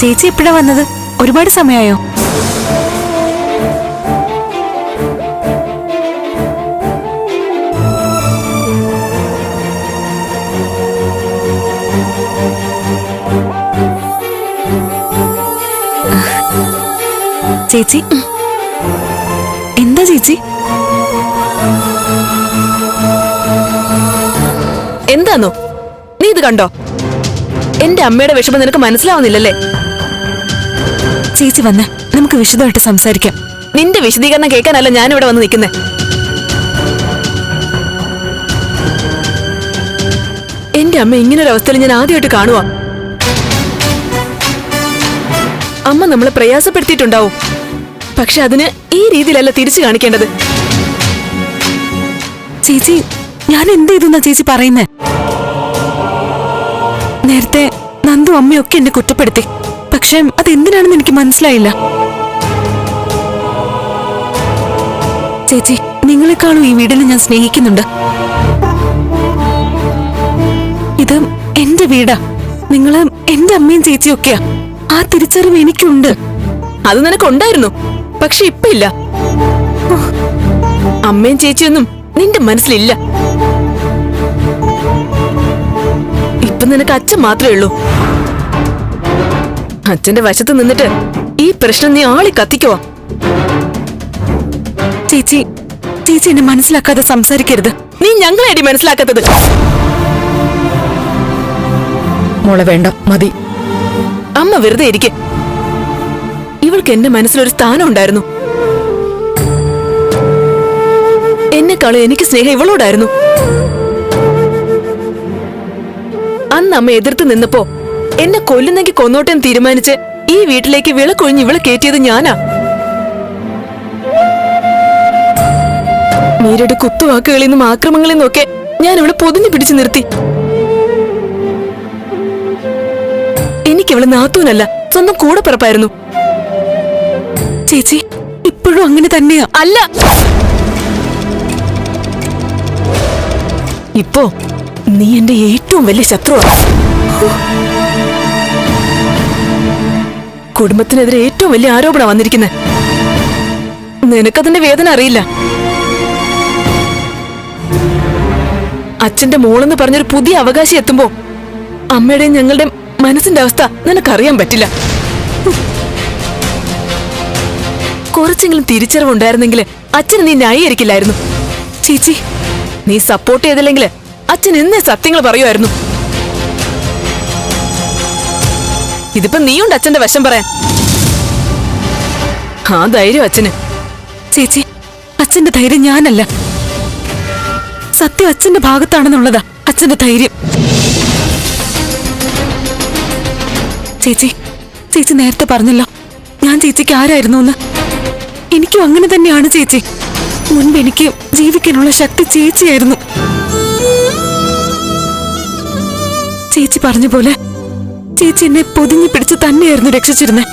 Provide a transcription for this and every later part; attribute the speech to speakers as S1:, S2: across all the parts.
S1: ചേച്ചി എപ്പോഴാ വന്നത്? ഒരുപാട് സമയമായോ? ചേച്ചി? എന്താ ചേച്ചി?
S2: എന്താന്നോ? നീ ഇത് കണ്ടോ? എന്റെ അമ്മയുടെ വിഷമം നിനക്ക് മനസ്സിലാവുന്നില്ലല്ലേ?
S1: ചേച്ചി വന്ന് നമുക്ക് വിശദമായിട്ട് സംസാരിക്കാം.
S2: നിന്റെ വിശദീകരണം കേൾക്കാനല്ല ഞാൻ ഇവിടെ വന്ന് നിൽക്കുന്നത് എന്റെ അമ്മ ഇങ്ങനൊരു അവസ്ഥയിൽ ഞാൻ ആദ്യമായിട്ട് കാണുവാ. അമ്മ നമ്മളെ പ്രയാസപ്പെടുത്തിയിട്ടുണ്ടാവും. പക്ഷെ അതിന് ഈ രീതിയിലല്ല തിരിച്ചു കാണിക്കേണ്ടത്.
S1: ചേച്ചി ഞാൻ എന്ത് ചെയ്തെന്നാ ചേച്ചി പറയുന്നേ? നേരത്തെ നന്ദു അമ്മയൊക്കെ എന്നെ കുറ്റപ്പെടുത്തി. പക്ഷെ അതെന്തിനാണെന്ന് എനിക്ക് മനസ്സിലായില്ല. ചേച്ചി നിങ്ങളെക്കാളും ഈ വീടിനെ ഞാൻ സ്നേഹിക്കുന്നുണ്ട്. ഇത് എന്റെ വീടാ. നിങ്ങൾ എന്റെ അമ്മയും ചേച്ചിയും ഒക്കെയാ. ആ തിരിച്ചറിവ് എനിക്കുണ്ട്.
S2: അത് നിനക്കുണ്ടായിരുന്നു. പക്ഷെ ഇപ്പൊ ഇല്ല അമ്മയും ചേച്ചിയൊന്നും നിന്റെ മനസ്സിലില്ല. ഇപ്പൊ നിനക്ക് അച്ഛൻ മാത്രമേ ഉള്ളൂ. അച്ഛന്റെ വശത്ത് നിന്നിട്ട് ഈ പ്രശ്നം നീ ആളി കത്തിക്കോ.
S1: ചേച്ചി ചേച്ചി എന്നെ മനസ്സിലാക്കാതെ സംസാരിക്കരുത്.
S2: നീ ഞങ്ങളെ അടി മനസ്സിലാക്കാത്തത്.
S3: മോളെ വേണ്ട മതി.
S2: അമ്മ വെറുതെ ഇരിക്കെ. ഇവൾക്ക് എന്റെ മനസ്സിലൊരു സ്ഥാനം ഉണ്ടായിരുന്നു. എന്നെക്കാളും എനിക്ക് സ്നേഹം ഇവളോടായിരുന്നു. അന്ന് അമ്മ എതിർത്ത് നിന്നപ്പോ എന്നെ കൊല്ലുന്നെങ്കിൽ കൊന്നോട്ടെന്ന് തീരുമാനിച്ച് ഈ വീട്ടിലേക്ക് വിളക്കൊഴിഞ്ഞ് ഇവളെ കയറ്റിയത് ഞാനാ. മീരയുടെ കുത്തുവാക്കുകളിൽ നിന്നും ആക്രമങ്ങളിൽ നിന്നൊക്കെ ഞാൻ ഇവിടെ പൊതിഞ്ഞു പിടിച്ചു നിർത്തി. എനിക്ക് അവൾ നാത്തൂനല്ല സ്വന്തം കൂടെ പിറപ്പായിരുന്നു
S1: ചേച്ചി ഇപ്പോഴും അങ്ങനെ തന്നെയാ.
S2: അല്ല. ഇപ്പോ നീ എന്റെ ഏറ്റവും വലിയ ശത്രുവാ. കുടുംബത്തിനെതിരെ ഏറ്റവും വലിയ ആരോപണം വന്നിരിക്കുന്നത് നിനക്കതിന്റെ വേദന അറിയില്ല. അച്ഛന്റെ മോളെന്ന് പറഞ്ഞൊരു പുതിയ അവകാശി എത്തുമ്പോ അമ്മയുടെയും ഞങ്ങളുടെ മനസ്സിന്റെ അവസ്ഥ നിനക്കറിയാൻ പറ്റില്ല. കുറച്ചെങ്കിലും തിരിച്ചറിവുണ്ടായിരുന്നെങ്കിൽ അച്ഛൻ നീ ന്യായീകരിക്കില്ലായിരുന്നു.
S1: ചേച്ചി
S2: നീ സപ്പോർട്ട് ചെയ്തില്ലെങ്കിൽ അച്ഛൻ എന്നെ സത്യങ്ങൾ പറയുമായിരുന്നു ഇതിപ്പോ നീയുണ്ട് അച്ഛന്റെ വശം പറയാൻ. ആ ധൈര്യം അച്ഛന്.
S1: ചേച്ചി അച്ഛന്റെ ധൈര്യം ഞാനല്ല. സത്യം അച്ഛന്റെ ഭാഗത്താണെന്നുള്ളതാ അച്ഛന്റെ ധൈര്യം. ചേച്ചി ചേച്ചി നേരത്തെ പറഞ്ഞല്ലോ. ഞാൻ ചേച്ചിക്ക് ആരായിരുന്നു എന്ന് എനിക്കും അങ്ങനെ തന്നെയാണ് ചേച്ചി. മുൻപ് എനിക്ക് ജീവിക്കാനുള്ള ശക്തി ചേച്ചിയായിരുന്നു. ചേച്ചി പറഞ്ഞ പോലെ ചേച്ചി എന്നെ പൊതിഞ്ഞു പിടിച്ച് തന്നെയായിരുന്നു രക്ഷിച്ചിരുന്നത്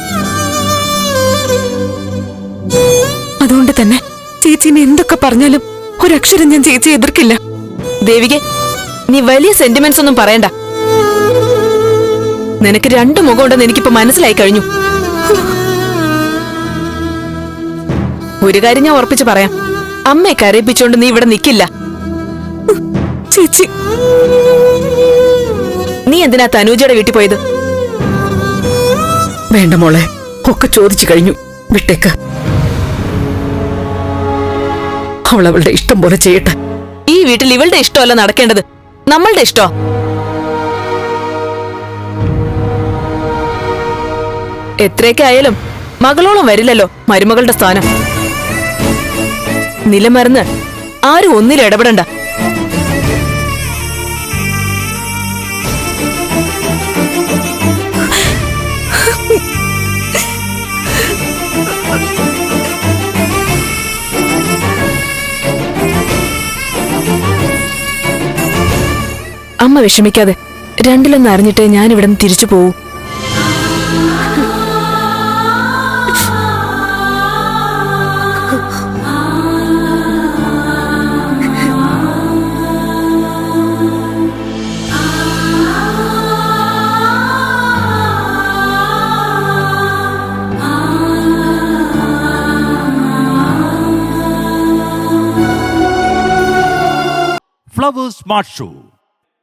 S1: അതുകൊണ്ട് തന്നെ ചേച്ചിനെ എന്തൊക്കെ പറഞ്ഞാലും ഒരക്ഷരം ഞാൻ ചേച്ചി എതിർക്കില്ല.
S2: ദേവികെ നീ വലിയ സെന്റിമെന്റ്സ് ഒന്നും പറയണ്ട. നിനക്ക് രണ്ട് മുഖമുണ്ടെന്ന് എനിക്കിപ്പോ മനസ്സിലായി കഴിഞ്ഞു. ഒരു കാര്യം ഞാൻ ഉറപ്പിച്ച് പറയാം. അമ്മയെ കരയിപ്പിച്ചോണ്ട് നീ ഇവിടെ നിൽക്കില്ല
S1: ചേച്ചി
S2: നീ എന്തിനാ തനൂജയുടെ വീട്ടിൽ പോയത്?
S3: വേണ്ട മോളെ ഒക്കെ ചോദിച്ചു കഴിഞ്ഞു. വിട്ടേക്ക്. അവൾ അവളുടെ ഇഷ്ടം പോലെ ചെയ്യട്ടെ.
S2: ഈ വീട്ടിൽ ഇവളുടെ ഇഷ്ടമല്ല നടക്കേണ്ടത് നമ്മളുടെ ഇഷ്ടോ? എത്രയൊക്കെ ആയാലും മകളോളം വരില്ലല്ലോ മരുമകളുടെ സ്ഥാനം. നിലമറന്ന് ആരും ഒന്നിലും ഇടപെടണ്ട. അമ്മ വിഷമിക്കാതെ രണ്ടിലൊന്ന് അറിഞ്ഞിട്ടേ ഞാൻ ഇവിടെ നിന്ന് തിരിച്ചു പോവൂ.
S4: Flowers Smart Show.